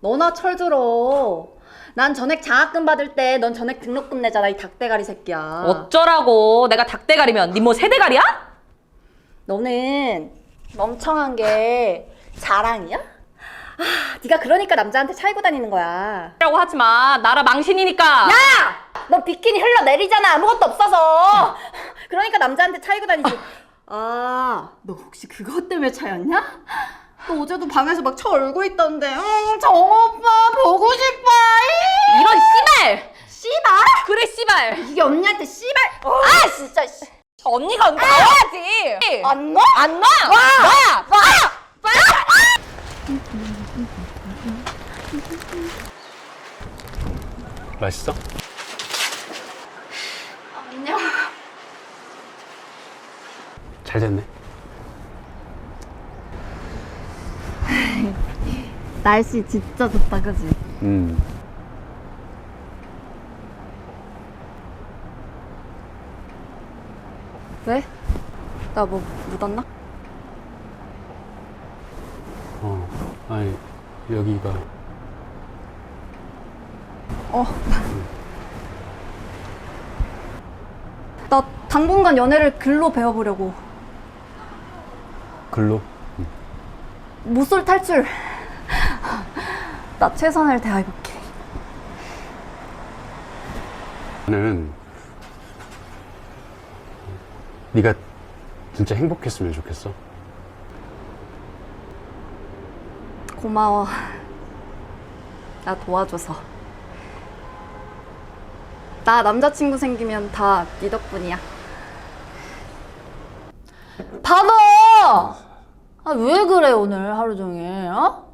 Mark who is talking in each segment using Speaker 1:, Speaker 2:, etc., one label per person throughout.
Speaker 1: 너나 철들어. 난 전액 장학금 받을 때 넌 전액 등록금 내잖아 이 닭대가리 새끼야.
Speaker 2: 어쩌라고 내가 닭대가리면 니뭐 새대가리야?
Speaker 1: 너는 멍청한 게 자랑이야? 아, 네가 그러니까 남자한테 차이고 다니는 거야.
Speaker 2: 라고 하지마 나라 망신이니까
Speaker 1: 야! 너 비키니 흘러내리잖아 아무것도 없어서. 그러니까 남자한테 차이고 다니지. 아, 너 혹시 그것 때문에 차였냐? 너 어제도 방에서 막쳐 울고 있던데. 응, 정 오빠 보고 싶어.
Speaker 2: 이런 씨발
Speaker 1: 씨발?
Speaker 2: 그래 씨발
Speaker 1: 이게 언니한테 씨발. 아, 진짜 씨.
Speaker 2: 언니가 나와야지
Speaker 1: 안 놔?
Speaker 2: 안 놔! 놔! 놔!
Speaker 3: 맛있어?
Speaker 1: 안녕.
Speaker 3: 잘 됐네.
Speaker 1: 날씨 진짜 좋다, 그지?
Speaker 3: 음.
Speaker 1: 왜? 나 뭐 묻었나?
Speaker 3: 어. 아니 여기가
Speaker 1: 어. 나 당분간 연애를 글로 배워보려고.
Speaker 3: 글로.
Speaker 1: 모쏠 탈출. 나 최선을 다해볼게.
Speaker 3: 나는 네가 진짜 행복했으면 좋겠어.
Speaker 1: 고마워. 나 도와줘서. 나 남자친구 생기면 다 네 덕분이야.
Speaker 4: 바보! 아, 왜 그래, 오늘 하루 종일, 어?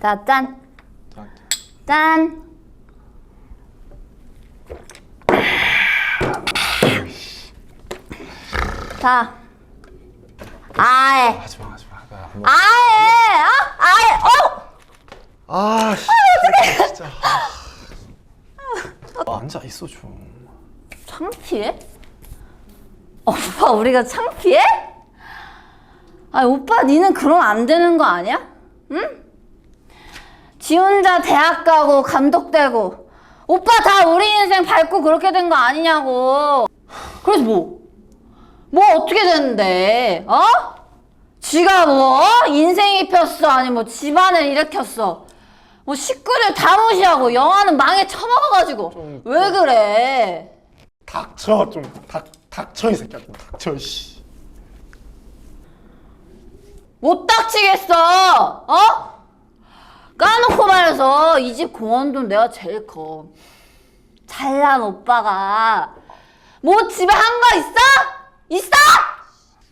Speaker 4: 자, 짠. 짠. 자. 아예.
Speaker 5: 하지마 하지마 나 한번
Speaker 4: 아예! 어? 아예! 어!
Speaker 5: 아 씨, 진짜 아, 앉아 있어 좀
Speaker 4: 창피해? 오빠, 우리가 창피해? 아, 오빠, 니는 그러면 안 되는 거 아니야? 응? 지 혼자 대학 가고 감독 되고 오빠 다 우리 인생 밟고 그렇게 된 거 아니냐고. 그래서 뭐? 뭐 어떻게 됐는데? 어? 지가 뭐 어? 인생이 폈어 아니 뭐 집안을 일으켰어 뭐 식구들 다 무시하고 영화는 망에 처먹어가지고 왜 그래?
Speaker 5: 닥쳐 좀 닥, 닥쳐 이 새끼야 좀 닥쳐 씨
Speaker 4: 못 닥치겠어. 어? 말해서 이 집 공원돈 내가 제일 커. 잘난 오빠가 뭐 집에 한 거 있어? 있어?